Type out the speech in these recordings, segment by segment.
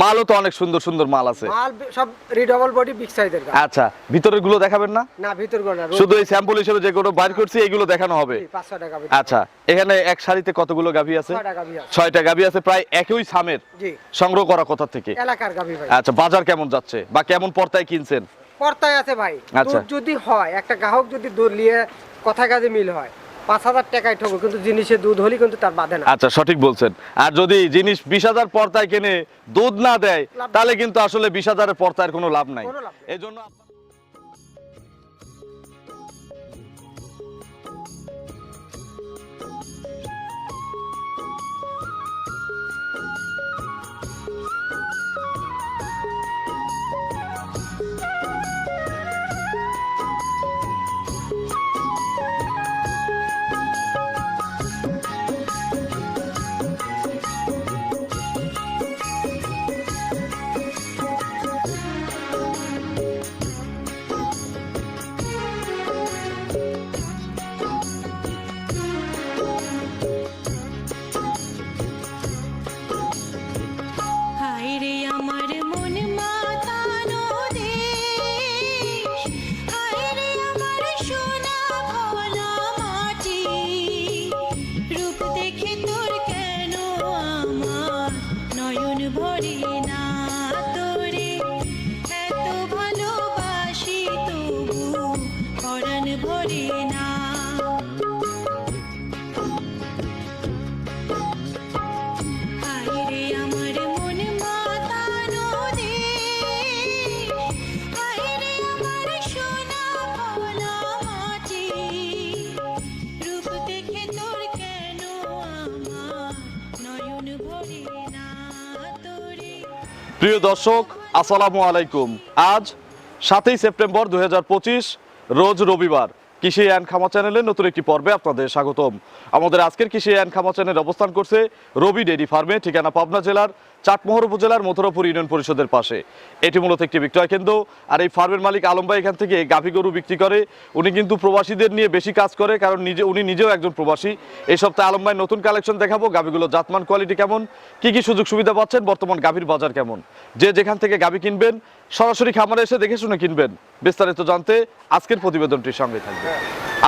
মালও তো অনেক সুন্দর সুন্দর মাল আছে। মাল সব রিডবল বডি বিগ সাইজের আচ্ছা ভিতরেরগুলো দেখাবেন না? না ভিতর গোনা শুধু এই স্যাম্পল হিসেবে যেগুলো বাইর করছি এগুলো দেখানো হবে। পাঁচশো টাকা ভিতর। আচ্ছা এখানে এক সারিতে কতগুলো গাভী আছে? ছয় টাকা বিয়া ছয়টা গাভী আছে প্রায় একই সামের। জি। সংগ্রহ করা কোথা থেকে? এলাকার গাভি ভাই। আচ্ছা বাজার কেমন যাচ্ছে? বা কেমন পর্তায় কিনছেন? পর্তায় আছে ভাই। আচ্ছা। দুধ যদি হয় একটা গ্রাহক যদি দুধ নিয়ে কথা কাজে মিল হয় পাঁচ হাজার টাকায় ঠকো কিন্তু জিনিসে দুধ হলে কিন্তু তার বাধে না। আচ্ছা সঠিক বলছেন। আর যদি জিনিস বিশ হাজার পর্দায় কেনে দুধ না দেয় তাহলে কিন্তু আসলে বিশ হাজারের পর্দায় কোনো লাভ নাই। এই জন্য প্রিয় দর্শক আসসালামু আলাইকুম। আজ সাতই সেপ্টেম্বর দু হাজার পঁচিশ রোজ রবিবার। কৃষি অ্যান্ড খামা চ্যানেলের নতুন একটি পর্বে আপনাদের স্বাগতম। আমাদের আজকের কৃষি অ্যান্ড খামা চ্যানেল অবস্থান করছে রবি ডেরি ফার্মে, ঠিকানা পাবনা জেলার চাটমোহর উপজেলার মথুরাপুর ইউনিয়ন পরিষদের পাশে। এটি মূলত একটি বিক্রয় কেন্দ্র। আর এই ফার্মের মালিক আলম ভাই এখান থেকে গাভী গরু বিক্রি করে। উনি কিন্তু প্রবাসীদের নিয়ে বেশি কাজ করে কারণ নিজে উনি নিজেও একজন প্রবাসী। এই সপ্তাহে আলম ভাই নতুন কালেকশন দেখাবো। গাভীগুলো জাতমান কোয়ালিটি কেমন? কি কি সুযোগ সুবিধা পাচ্ছেন? বর্তমান গাভীর বাজার কেমন? যে যেখান থেকে গাভী কিনবেন সরাসরি খামারে এসে দেখে শুনে কিনবেন। বিস্তারিত জানতে আজকের প্রতিবেদনটির সঙ্গে থাকবে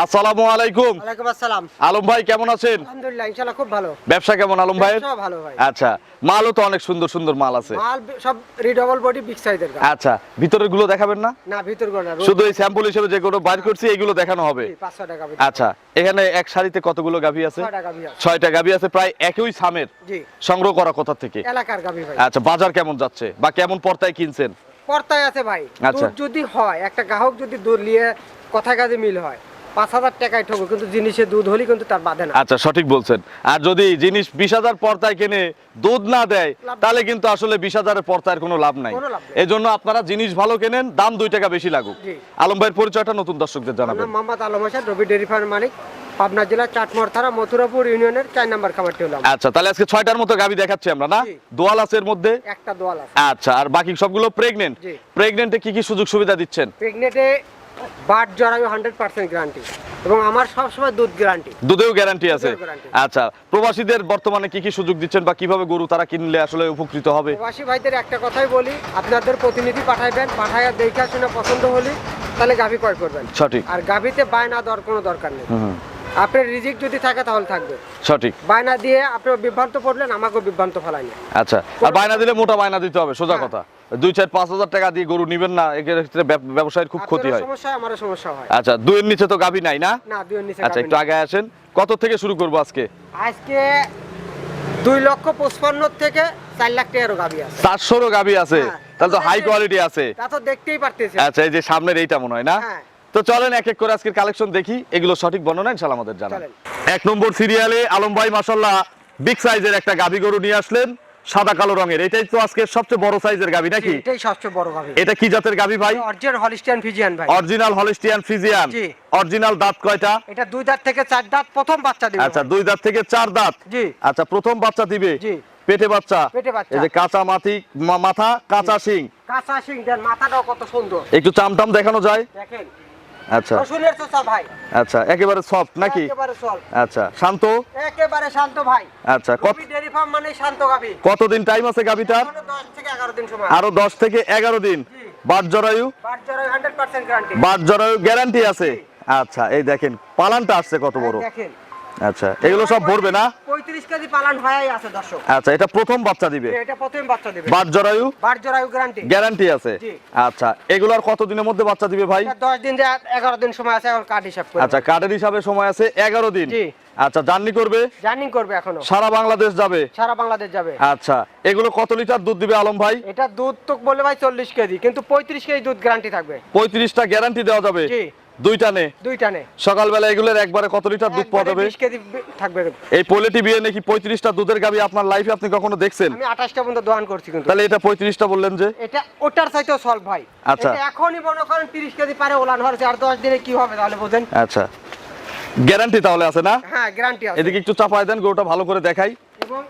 আসসালামু আলাইকুম। আসসালাম। আলম ভাই কেমন আছেন? আলহামদুলিল্লাহ খুব ভালো। ব্যবসা কেমন আলম ভালো ভাই। আচ্ছা মালও তো অনেক সুন্দর সুন্দর মাল আছে। মাল সব রিডবল বডি বিগ সাইজের আচ্ছা ভিতরেরগুলো দেখাবেন না? না ভিতর গোনা শুধু এই স্যাম্পল হিসেবে যেগুলো বাইর করছি এগুলো দেখানো হবে। পাঁচশো টাকা ভিতর। আচ্ছা এখানে এক সারিতে কতগুলো গাভী আছে? ছয় টাকা বিয়া ছয়টা গাভী আছে প্রায় একই সামের। জি। সংগ্রহ করা কোথা থেকে? এলাকার গাভি ভাই। আচ্ছা বাজার কেমন যাচ্ছে? বা কেমন পর্তায় কিনছেন? পর্তায় আছে ভাই। আচ্ছা। দুধ যদি হয় একটা গ্রাহক যদি দুধ নিয়ে কথা কাজে মিল হয় পাঁচ হাজার টাকায় ঠকো কিন্তু জিনিসে দুধ হলে কিন্তু তার বাধে না। আচ্ছা সঠিক বলছেন। আর যদি জিনিস বিশ হাজার পর্তায় কেনে দুধ না দেয় তাহলে কিন্তু আসলে বিশ হাজারের পর্তায় কোনো লাভ নাই। এই জন্য আপনারা জিনিস ভালো কেনেন দাম দুই টাকা বেশি লাগুক। আলম ভাইয়ের পরিচয়টা নতুন দর্শকদের জানাবেন। মোহাম্মদ আলম হোসেন রবি ডেয়ারি ফার্ম মালিক পাবনা জেলা চাটমোহর থানা মথুরাপুর ইউনিয়নের চার নাম্বার খামারটি হলাম আচ্ছা তাহলে আজকে ছয়টার মতো গাভী দেখাচ্ছি আমরা না। দোয়াল আছে এর মধ্যে? একটা দোয়াল আছে। আচ্ছা আর বাকি সবগুলো প্রেগনেন্ট প্রেগনেন্টে কি কি সুযোগ সুবিধা দিচ্ছেন প্রেগনেটে বাট জরায়ু হান্ড্রেড পার্সেন্ট গ্যারান্টি এবং আমার সবসময় দুধ গ্যারান্টি দুধেও গ্যারান্টি আছে। আচ্ছা প্রবাসীদের বর্তমানে কি কি সুযোগ দিচ্ছেন বা কীভাবে গরু তারা কিনলে আসলে উপকৃত হবে? প্রবাসী ভাইদের একটা কথাই বলি আপনাদের প্রতিনিধি পাঠাইবেন পাঠাইয়া দেখে শুনে পছন্দ হলে তাহলে গাভি ক্রয় করবেন। সঠিক। আর গাভিতে বায়না দেওয়ার কোনো দরকার নেই। আপনার রিজিক যদি থাকে তাহলে থাকবে। সঠিক। বায়না দিয়ে আপনার বিভ্রান্ত পড়লেন আমাকেও বিভ্রান্ত ফেলাইনি আচ্ছা আর বায়না দিলে মোটা বায়না দিতে হবে সোজা হ্যাঁ। কথা। দুই চার পাঁচ হাজার টাকা দিয়ে গরু নিবেন না এক্ষেত্রে ব্যব- ব্যবসায়ের খুব ক্ষতি হয়। আচ্ছা দুইয়ের নিচে তো গাভী নাই না? আচ্ছা একটু আগে আসেন। কত থেকে শুরু করব আজকে? আজকে দুই লক্ষ পঁচপান্ন থেকে চার লাখ টাকারও গাভি আছে। চারশোরও গাভী আছে? হ্যাঁ। তাহলে তো হাই কোয়ালিটি আছে। তা তো দেখতেই পারতেছে। আচ্ছা এই যে সামনের এইটা মনে হয় না? হ্যাঁ। তো চলেন এক এক করে আজকের কালেকশন দেখি এগুলো সঠিক বর্ণনা ইনশাল্লাহ আমাদের জানান। এক নম্বর সিরিয়ালে আলম ভাই মাসাল্লাহ বিগ সাইজের একটা গাভী গরু নিয়ে আসলেন। সাদা কালো রঙের। এটাই তো আজকে সবচেয়ে বড় সাইজের গাভী নাকি? এটাই সবচেয়ে বড় গাভি। এটা কি জাতের গাভী ভাই? অরিজিনাল হলিস্টিয়ান ফিজিয়ান ভাই। অরিজিনাল হলিস্টিয়ান ফ্রিজিয়ান জি। অরিজিনাল দাঁত কয়টা? এটা দুই দাঁত থেকে চার দাঁত প্রথম বাচ্চা দিবে। আচ্ছা দুই দাঁত থেকে চার দাঁত। জি। আচ্ছা প্রথম বাচ্চা দিবে? জি। পেটে বাচ্চা? পেটে বাচ্চা। এই যে কাঁচা মাটি মাথা কাঁচা শিং? কাঁচা সিং দেন মাথাটাও কত সুন্দর। একটু চামটাম দেখানো যায়। দেখেন আচ্ছা। রসুনের চোষা ভাই। আচ্ছা একেবারে সফট নাকি? একেবারে সফট আচ্ছা শান্ত? একেবারে শান্ত ভাই। আচ্ছা কত ডেরি ফার্ম মানে শান্ত গাবি কতদিন টাইম আছে গাবিটার এখনও 10 থেকে 11 দিন সময়। আরও দশ থেকে এগারো দিন। বাট জরায়ু? বাট জরায়ু 100% গ্যারান্টি বাট জরায়ু গ্যারান্টি আছে। আচ্ছা এই দেখেন পালানটা আসছে কত বড়। দেখেন। আচ্ছা এগুলো সব ভরবে না? 35 কেজি পালান হয়াই আছে দর্শক। আচ্ছা এটা প্রথম বাচ্চা দিবে? এটা প্রথম বাচ্চা দেবে। বাট জরায়ু? বাট জরা গ্যারান্টি গ্যারান্টি আছে? আচ্ছা এগুলোর কত দিনের মধ্যে বাচ্চা দিবে ভাই? 10 দিন যে 11 দিন সময় আছে এখন কার্ড হিসাব করে। আচ্ছা কার্ডের হিসাবে সময় আছে এগারো দিন? জি। আচ্ছা জার্নি করবে? জার্নিং করবে এখনও। সারা বাংলাদেশ যাবে? সারা বাংলাদেশ যাবে। আচ্ছা এগুলো কত লিটার দুধ দিবে আলম ভাই? এটা দুধ তো বলে ভাই 40 কেজি কিন্তু 35 কেজি দুধ গ্যারান্টি থাকবে। পঁয়ত্রিশটা গ্যারান্টি দেওয়া যাবে? জি। দুইটা নে। দুইটা নে। সকালবেলা এগুলোর একবারে কত লিটার দুধ পাওয়া যাবে? 20 কেজি থাকবে এই পোলেটি বিয়ে নাকি পঁয়ত্রিশটা দুধের গাবি আপনার লাইফে আপনি কখনো দেখছেন? আমি 28টা পর্যন্ত দোয়ান করছি কিন্তু। তাহলে এটা পঁয়ত্রিশটা বললেন যে? এটা ওটার চাইতেও সলভ ভাই। আচ্ছা। এখনই মনে করেন 30 কেজি পারে ওলান হচ্ছে আর 10 দিনে কি হবে তাহলে বোঝেন? আচ্ছা। গ্যারান্টি তাহলে আছে না? হ্যাঁ গ্যারান্টি আছে। এদিকে একটু চাপায় দেন গরুটা ভালো করে দেখাই। এবং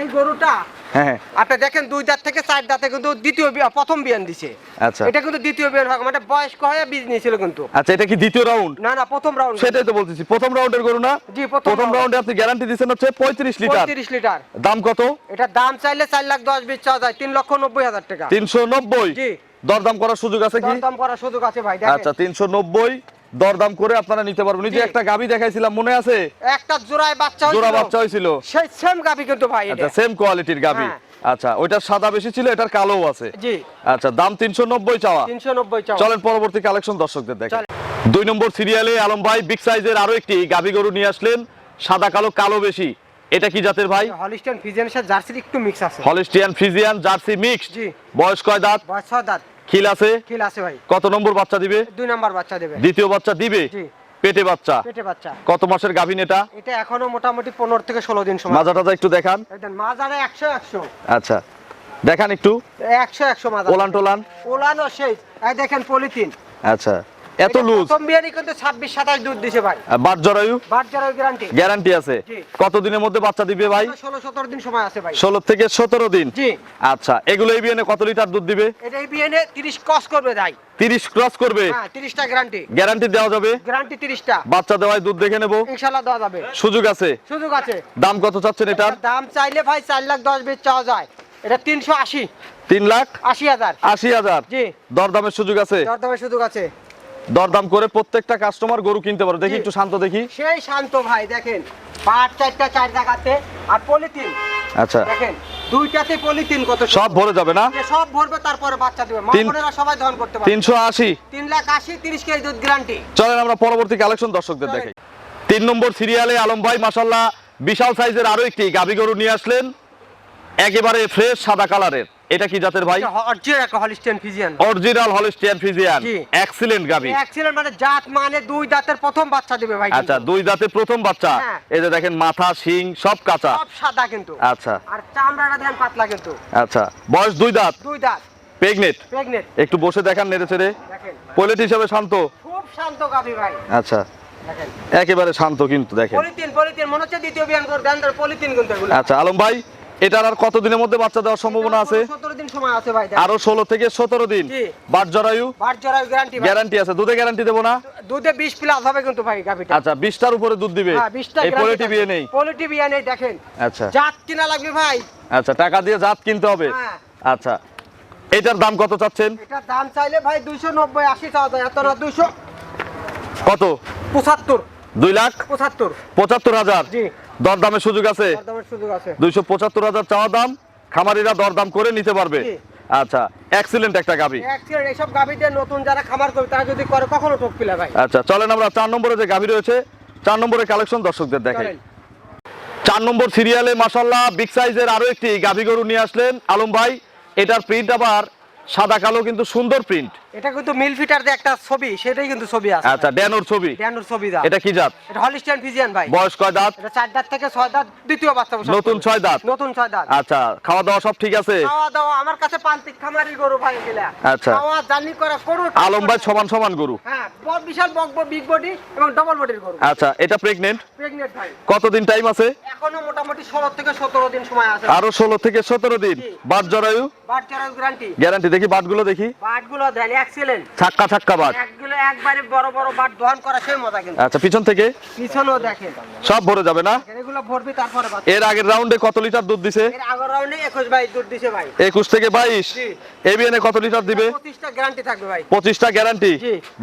এই গরুটা হ্যাঁ হ্যাঁ। আপনি দেখেন দুই দাঁত থেকে চার দাঁতে কিন্তু দ্বিতীয় প্রথম বিয়ান দিছে। আচ্ছা। এটা কিন্তু দ্বিতীয় বিয়ান ভাগ মানে বয়স্ক হয়ে বীজ নিয়েছিল কিন্তু। আচ্ছা এটা কি দ্বিতীয় রাউন্ড না না প্রথম রাউন্ড সেটাই তো বলতেছি প্রথম রাউন্ডের গরু না? জি, প্রথম রাউন্ডে আপনি গ্যারান্টি দিচ্ছেন হচ্ছে পঁয়ত্রিশ লিটার। 35 লিটার। দাম কত? এটা দাম চাইলে চার লাখ দশ বিশ চাওয়া যায় তিন লক্ষ নব্বই হাজার টাকা। তিনশো নব্বই? জি। দরদাম করার সুযোগ আছে কি? দাম করার সুযোগ আছে ভাই দেখেন। আচ্ছা তিনশো নব্বই। দরদাম করে আপনারা নিতে পারবেন। যে একটা গাবি দেখাইছিলাম মনে আছে? একটা জোড়ায় বাচ্চা জোড়া বাচ্চা হয়েছিল। সেই সেম গাবি কিন্তু ভাই আচ্ছা সেম কোয়ালিটির গাবি। আচ্ছা ওইটার সাদা বেশি ছিল এটার কালো আছে। জি। আচ্ছা দাম তিনশো নব্বই চাওয়া। তিনশো নব্বই চাওয়া। চলেন পরবর্তী কালেকশন দর্শকদের দেখেন দুই নম্বর সিরিয়ালে আলম ভাই বিগ সাইজের আরও একটি গাবি গরু নিয়ে আসলেন। সাদা কালো কালো বেশি। এটা কি জাতের ভাই? হলিস্টান ফিজিয়ানের সাথে জার্সির একটু মিক্স আছে। হলিস্টিয়ান ফ্রিজিয়ান জার্সি মিক্স জি। বয়স কয় দাঁত? বয়স ছয় দাঁত। খিল আছে? খিল আছে ভাই। কত নম্বর বাচ্চা দিবে? দুই নম্বর বাচ্চা দিবে। দ্বিতীয় বাচ্চা দিবে? জি। পেটে বাচ্চা? পেটে বাচ্চা। কত মাসের গাভিন এটা? এটা এখনও মোটামুটি পনেরো থেকে ষোলো দিন সময়। মাজা টাজা একটু দেখান। মাজারে একশো একশো। আচ্ছা। দেখান একটু। একশো একশো মাজা। ওলান টোলান? ওলানও সেই এই দেখেন পলিথিন। আচ্ছা। এত লুজ প্রথম বিয়ারই কিন্তু ছাব্বিশ সাতাশ দুধ দিছে ভাই। বাট জরায়ু? বাট যারা গ্যারান্টি গ্যারান্টি আছে। জি। কত দিনের মধ্যে বাচ্চা দিবে ভাই? ষোলো সতেরো দিন সময় আছে ভাই। ষোলো থেকে সতেরো দিন? জি। আচ্ছা এগুলো এই বিয়ানে কত লিটার দুধ দিবে? এটা এই বিয়ানে তিরিশ কস করবে ভাই। তিরিশ ক্রস করবে? হ্যাঁ তিরিশটা গ্যারান্টি গ্যারান্টি দেওয়া যাবে? গ্যারান্টি তিরিশটা। বাচ্চা দেওয়ায় দুধ দেখে নেব? ইনশাল্লাহ দেওয়া যাবে। সুযোগ আছে? সুযোগ আছে। দাম কত চাচ্ছেন এটার? দাম চাইলে ভাই চার লাখ দশ বিশ চাওয়া যায়। এটা তিনশো আশি। তিন লাখ? আশি হাজার। আশি হাজার? জি। দরদামের সুযোগ আছে? দরদামের সুযোগ আছে। দরদাম করে প্রত্যেকটা কাস্টমার গরু কিনতে পারো। দেখি একটু শান্ত দেখি। সেই শান্ত ভাই দেখেন পাট চারটা চার জায়গাতে আর পলিথিন। আচ্ছা। দেখেন দুইটাতে পলিথিন কত সব ভরে যাবে না? সব ভরবে তারপরে বাচ্চা দিবে। মা বোনেরা সবাই দহন করতে পারবে। তিনশো আশি। তিন লাখ আশি তিরিশ কেজি দুধ গ্যারান্টি চলেন আমরা পরবর্তী কালেকশন দর্শকদের। দেখাই। তিন নম্বর সিরিয়ালে আলম ভাই মাসাল্লাহ বিশাল সাইজের আরও একটি গাবি গরু নিয়ে আসলেন। একেবারে ফ্রেশ সাদা কালারের এটা কি জাতের ভাই? Original Holstein Friesian original Holstein Friesian জি। এক্সিলেন্ট গাবি অ্যাক্সিডেন্ট মানে জাত মানে দুই দাঁতের প্রথম বাচ্চা দিবে ভাই আচ্ছা দুই দাঁতে প্রথম বাচ্চা। হ্যাঁ। এই যে দেখেন মাথা শিং সব কাঁচা। সব সাদা কিন্তু। আচ্ছা। আর চামড়াটা দেন পাতলা কিন্তু। আচ্ছা বয়স দুই দাঁত? দুই দাঁত। প্রেগনেট প্রেগনেন্ট একটু বসে দেখান নেড়ে চেড়ে। দেখেন। পলিট হিসাবে শান্ত? খুব শান্ত গাভি ভাই। আচ্ছা। একেবারে শান্ত কিন্তু দেখেন। পলিথিন পলিথিন মনে হচ্ছে দ্বিতীয় বিয়ান করে দেন পলিথিন কিন্তু আচ্ছা আলম ভাই? এটার আর কত দিনের মধ্যে বাচ্চা দেওয়ার সম্ভাবনা আছে? আরও ষোলো থেকে সতেরো দিন। গ্যারান্টি আছে। দুধে গ্যারান্টি দেবো না? দুধে বিশ প্লাস হবে কিন্তু ভাই আচ্ছা বিশটার উপরে দুধ দিবে। হ্যাঁ বিশটা এই পোলেটি বিয়ে নেই। পলিটি বিয়ে নেই দেখেন। আচ্ছা। জাত কিনা লাগবে ভাই? আচ্ছা টাকা দিয়ে জাত কিনতে হবে। হ্যাঁ। আচ্ছা। এটার দাম কত চাচ্ছেন? এটার দাম চাইলে ভাই দুইশো নব্বই আশি চাওয়া যায়। এত না দুইশো কত? পঁচাত্তর। দুই লাখ? পঁচাত্তর। পঁচাত্তর হাজার? জি। দরদামের সুযোগ আছে? দুইশো পঁচাত্তর হাজার চাওয়া দাম খামারিরা দরদাম করে নিতে পারবে। আচ্ছা এক্সিলেন্ট একটা গাবি অ্যাক্সিডেন্ট এইসব গাভিতে নতুন যারা খামার করবে তারা যদি করে কখনো ঠক পিলা ভাই। আচ্ছা চলেন আমরা চার নম্বরে যে গাভি রয়েছে চার নম্বরে কালেকশন দর্শকদের দেখাই। চার নম্বর সিরিয়ালে মাসাল্লাহ বিগ সাইজের আরও একটি গাভি গরু নিয়ে আসলেন আলম ভাই। এটার প্রিন্ট আবার সাদা কালো কিন্তু সুন্দর প্রিন্ট এটা কিন্তু মিল ফিটার যে একটা ছবি সেটাই কিন্তু ছবি আছে। আচ্ছা ড্যানোর ছবি। ড্যান্ডুর ছবি দা এটা কি জাত এটা হলিস্টিয়ান ফিজিয়ান ভাই। বয়স কয় দাঁত? এটা চার দাঁত থেকে ছয় দাঁত দ্বিতীয় বাচ্চা বসে নতুন ছয় দাঁত? নতুন ছয় দাঁত। আচ্ছা খাওয়া দাওয়া সব ঠিক আছে? খাওয়া দাওয়া আমার কাছে পান্তিক খামারি গরু ভাই গেলা আচ্ছা। খাওয়া জার্নি করা গরু আলম ভাই সমান সমান গরু? হ্যাঁ বড় বিশাল বক বিগ বডি এবং ডবল বডির গরু। আচ্ছা এটা প্রেগনেন্ট প্রেগনেন্ট ভাই। কতদিন টাইম আছে? এখনও মোটামুটি ষোলো থেকে সতেরো দিন সময় আছে। আরও ষোলো থেকে সতেরো দিন। জি। বাদ জরায়ু? গ্যারান্টি গ্যারান্টি দেখি বাটগুলো দেখি। বাটগুলো দেন এক্সেলেন্ট ছাক্কা ছাক্কা বাট একগুলো একবারে বড় বড় বাট দহন করা সেই মজা কিন্তু। আচ্ছা পিছন থেকে? পিছনেও দেখেন। সব ভরে যাবে না? এগুলো ভরবি তারপরে এর আগের রাউন্ডে কত লিটার দুধ দিছে? এর আগের রাউন্ডে একুশ ভাই দুধ দিছে ভাই। একুশ থেকে বাইশ? জি। এবিএনে কত লিটার দিবে? পঁচিশটা গ্যারান্টি থাকবে ভাই। পঁচিশটা গ্যারান্টি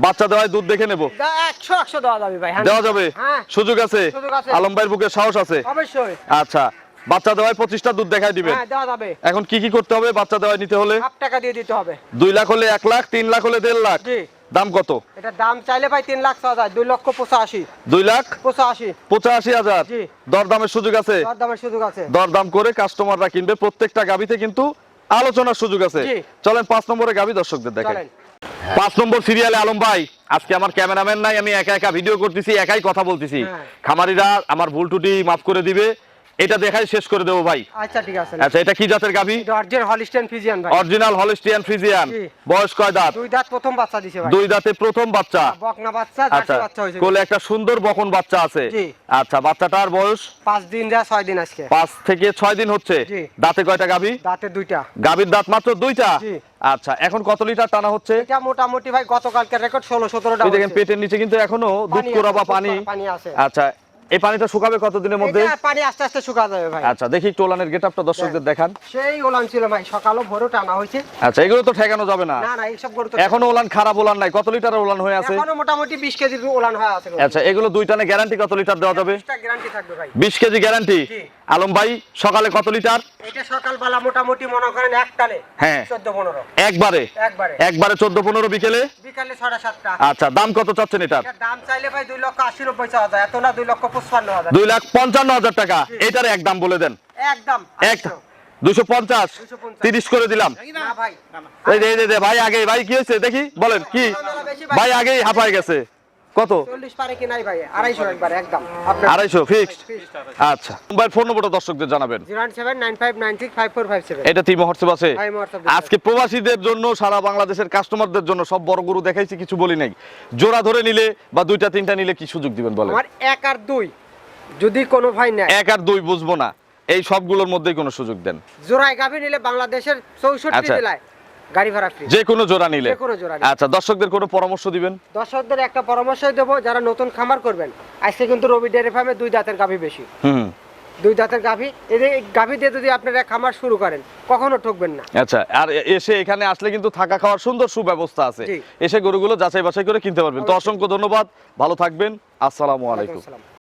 বাচ্চা দেওয়ায় দুধ দেখে নেব। দেওয়া যাবে ভাই হ্যাঁ। দেওয়া যাবে? হ্যাঁ। সুযোগ আছে? সুযোগ আছে। আলম ভাইয়ের বুকে সাহস আছে? অবশ্যই। আচ্ছা। বাচ্চা দেওয়ায় পঁচিশটা দুধ দেখাই দিবেন। হ্যাঁ এখন কি কি করতে হবে? বাচ্চা দেওয়ায় নিতে হলে? টাকা দিয়ে দিতে হবে। দুই লাখ হলে এক লাখ তিন লাখ হলে দেড় লাখ। দাম কত? এটা দাম চাইলে ভাই তিন লাখ ছয় হাজার দুই লক্ষ পঁচাশি। দুই লাখ? পঁচাশি। পঁচাশি হাজার। দরদামের সুযোগ আছে? দর দামের সুযোগ আছে। দরদাম করে কাস্টমাররা কিনবে। প্রত্যেকটা গাবিতে কিন্তু আলোচনার সুযোগ আছে। চলেন পাঁচ নম্বরে গাবি দর্শকদের দেখেন পাঁচ নম্বর সিরিয়ালে আলম ভাই আজকে আমার ক্যামেরাম্যান নাই আমি একা একা ভিডিও করতেছি একাই কথা বলতেছি। হ্যাঁ। খামারিরা আমার ভুল টুটি মাফ করে দিবে। এটা দেখাই শেষ করে দেবো ভাই। আচ্ছা ঠিক আছে। আচ্ছা এটা কি জাতের এটা অরিজিনাল হলিস্টেন ফিজিয়ান ভাই। অরিজিনাল হলিস্টিয়ান ফ্রিজিয়ান বয়স কয় দাঁত? দুই দাঁত প্রথম বাচ্চা দিছে ভাই। দুই দাঁতে প্রথম বাচ্চা। বকনা বাচ্চা আচ্ছা জার্সি বাচ্চা হয়েছে। কোলে একটা সুন্দর বকন বাচ্চা আছে। জি। আচ্ছা বাচ্চাটার বয়স? পাঁচ দিন যা ছয় দিন আজকে। পাঁচ থেকে ছয় দিন হচ্ছে। জি। দাঁতে কয়টা গাভি? দাঁতে দুইটা। গাভীর দাঁত মাত্র দুইটা? জি। আচ্ছা এখন কত লিটার টানা হচ্ছে? এটা মোটামুটি ভাই গতকালকে রেকর্ড ষোলো সতেরোটা এই দেখেন পেটের নিচে কিন্তু এখনও দুধ করা বা পানি। পানি আছে। আচ্ছা এই পানিটা শুকাবে কতদিনের মধ্যে? এটা পানি আস্তে আস্তে শুকা যাবে ভাই। আচ্ছা দেখি একটু ওলানের গেটআপটা দর্শকদের দেখান। সেই ওলান ছিল ভাই সকালও ভোরও টানা হয়েছে। আচ্ছা এগুলো তো ঠেকানো যাবে না। না না এইসব গরু তো এখনও ওলান খারাপ ওলান নাই। কত লিটারের ওলান হয়ে আছে? এখনও মোটামুটি বিশ কেজি ওলান হয়ে আছে আচ্ছা এগুলো দুই টানে গ্যারান্টি কত লিটার দেওয়া যাবে? গ্যারান্টি থাকবে ভাই। বিশ কেজি গ্যারান্টি। আলম ভাই সকালে কত লিটার? এটা সকালবেলা মোটামুটি মনে করেন এক টানে। হ্যাঁ। চোদ্দ পনেরো। একবারে? একবারে। একবারে চোদ্দ পনেরো বিকেলে? বিকালে ছটা সাতটা। আচ্ছা দাম কত চাচ্ছেন এটার? এটার দাম চাইলে ভাই দুই লক্ষ আশি নব্বই ছ হাজার এত না দুই লক্ষ পঁচপান্ন হাজার দুই লাখ পঞ্চান্ন হাজার টাকা। এটার এক দাম বলে দেন। একদম এক দুশো পঞ্চাশ। তিরিশ করে দিলাম। ভাই আগে ভাই কি হয়েছে? দেখি বলেন কি? ভাই আগেই হাঁপায় গেছে। কত? আড়াইশো ফিক্সড আচ্ছা। মোবাইল ফোন নম্বরটা দর্শকদের জানাবেন। Zero seven nine five nine six five four five seven. এটা তিমো হোয়াটসঅ্যাপ আছে। WhatsApp আছে। আজকে প্রবাসীদের জন্য সারা বাংলাদেশের কাস্টমারদের জন্য সব বড় গরু দেখাইছি কিছু বলি নাই। জোড়া ধরে নিলে বা দুইটা তিনটা নিলে কি সুযোগ দিবেন বলেন? আমার এক আর দুই। যদি কোনো ভাই নেয়। এক আর দুই বুঝব না। এই সবগুলোর মধ্যেই কোনো সুযোগ দেন। জোড়ায় গাভি নিলে বাংলাদেশের চৌষট্টি আচ্ছা। জেলায় গাড়ি ভাড়া ফ্রি যে কোনো জোড়া নিলে। যে কোনো জোড়া নিলে। আচ্ছা দর্শকদের কোনো পরামর্শ দিবেন? দর্শকদের একটা পরামর্শ দেবো যারা নতুন খামার করবেন আজকে কিন্তু রবি ডেয়ারি ফার্মে দুই দাঁতের গাভি বেশি। হুম। দুই দাঁতের গাভি এদের এই গাভি দিয়ে যদি আপনারা খামার শুরু করেন কখনো ঠকবেন না। আচ্ছা আর এ- এসে এখানে আসলে কিন্তু থাকা খাওয়ার সুন্দর সুব্যবস্থা আছে। জি। এসে গরুগুলো যাচাই বাছাই করে কিনতে পারবেন। তো অসংখ্য ধন্যবাদ ভালো থাকবেন আসসালামু আলাইকুম। আসসালাম।